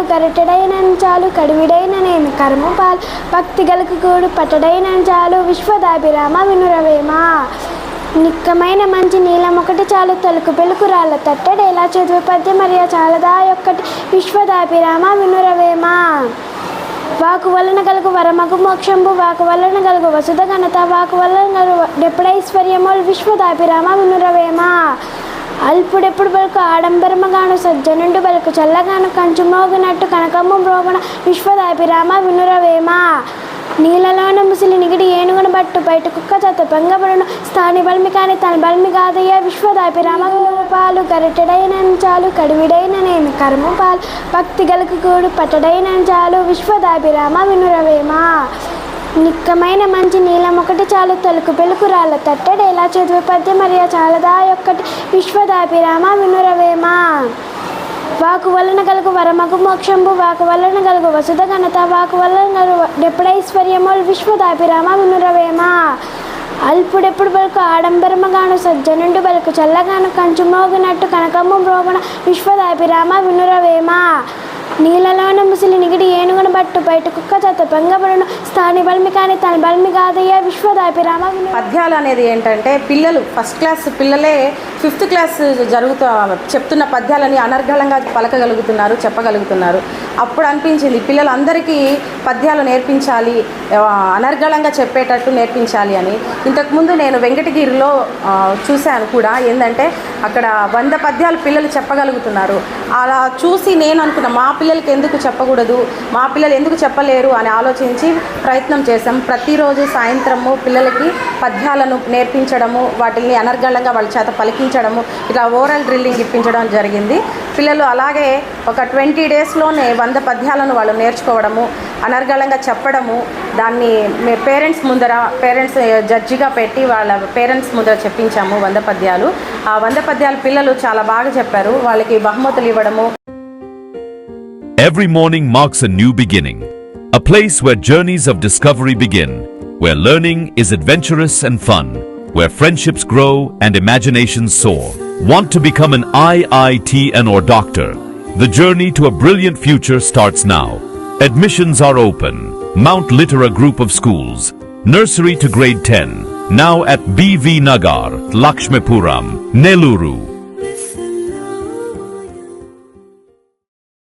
గరిటెడైన చాలు కడివిడైన నేను కర్మ పాలు. భక్తి గలకు కూడు పట్టడైన చాలు విశ్వదాభిరామ వినురవేమా. నిక్కమైన మంచి నీలం ఒకటి చాలు తలుకు పెలుకు రాళ్ళ తట్టడేలా చదువు పద్యం మరియు చాలదా ఒక్కటి విశ్వదాభిరామ వినురవేమా. వాకు వలన కలుగు వరమగు మోక్షంబు వాకు వలన కలుగు వసుధ ఘనత వాకు వలన కలుగు డెప్పుడైశ్వర్యమో విశ్వదాభిరామ వినురవేమా. అల్పుడెప్పుడు బలుకు ఆడంబరమగాను సజ్జనుండు బలుకు చల్లగాను కంచు మోగినట్టు కనకమ్మ మ్రోగణ విశ్వదాభిరామ వినురవేమా. నీళ్ళలోన ముసిలి నిగిడి ఏనుగును బట్టు బయట కుక్క చేత పెంగబడును. స్థాని బల్మి కాని తన బల్మి కాదయ్య విశ్వదాపి పాలు గరిటెడైన చాలు కడివిడైన నేను కర్మపాలు భక్తి గలకు కూడు పట్టడైన చాలు విశ్వదాభిరామ వినురవేమా. నిక్కమైన మంచి నీలం ఒకటి చాలు. తలుకు పెలుకు రాళ్ళ తట్టడేలా చదువు పద్యం? మరియు చాలదా? ఒక్కటి విశ్వదాభిరామ వినురవేమా? వాకు వలన కలుగు వరమగు మోక్షంబు వాకు వలన కలుగు వసుధ ఘనత వాకు వలన కలుగు డెప్పుడైశ్వర్యములు విశ్వదాభిరామ వినురవేమా? అల్పుడెప్పుడు బలుకు ఆడంబరమగాను సజ్జనుండు బలుకు చల్లగాను కంచు మోగినట్టు కనకమ్మ మ్రోగణ విశ్వదాభిరామ వినురవేమా? నీళ్ళలోన ముసిలి నిగిడి ఏనుగును బట్టు బయట కుక్క చేత భంగపడును స్థాని బల్మి కానీ తన బల్మి కాదయ్య విశ్వదాపి రామ పద్యాలు అనేది ఏంటంటే పిల్లలు ఫస్ట్ క్లాస్ పిల్లలే ఫిఫ్త్ క్లాస్ జరుగుతూ చెప్తున్న పద్యాలని అనర్గళంగా పలకగలుగుతున్నారు చెప్పగలుగుతున్నారు. అప్పుడు అనిపించింది. పిల్లలందరికీ పద్యాలు నేర్పించాలి అనర్గళంగా చెప్పేటట్టు నేర్పించాలి అని. ఇంతకుముందు నేను వెంకటగిరిలో చూశాను కూడా ఏంటంటే అక్కడ వంద పద్యాలు పిల్లలు చెప్పగలుగుతున్నారు. అలా చూసి నేను అనుకున్న మా పిల్లలకి ఎందుకు చెప్పకూడదు? మా పిల్లలు ఎందుకు చెప్పలేరు? అని ఆలోచించి ప్రయత్నం చేశాం. ప్రతిరోజు సాయంత్రము పిల్లలకి పద్యాలను నేర్పించడము వాటిని అనర్గళంగా వాళ్ళ చేత పలికించడము ఇట్లా ఓరల్ డ్రిల్లింగ్ ఇప్పించడం జరిగింది. పిల్లలు అలాగే ఒక ట్వంటీ డేస్లోనే వంద పద్యాలను వాళ్ళు నేర్చుకోవడము అనర్గళంగా చెప్పడము దాన్ని పేరెంట్స్ ముందర పేరెంట్స్ జడ్జిగా పెట్టి వాళ్ళ పేరెంట్స్ ముందర చెప్పించాము వంద పద్యాలు ఆ వంద పద్యాలు పిల్లలు చాలా బాగా చెప్పారు వాళ్ళకి బహుమతులు ఇవ్వడము Every morning marks a new beginning, a place where journeys of discovery begin, where learning is adventurous and fun, where friendships grow and imaginations soar. Want to become an IITN or doctor? The journey to a brilliant future starts now. Admissions are open. Mount Litera Group of Schools, nursery to grade 10, now at BV Nagar, Lakshmipuram, Neluru.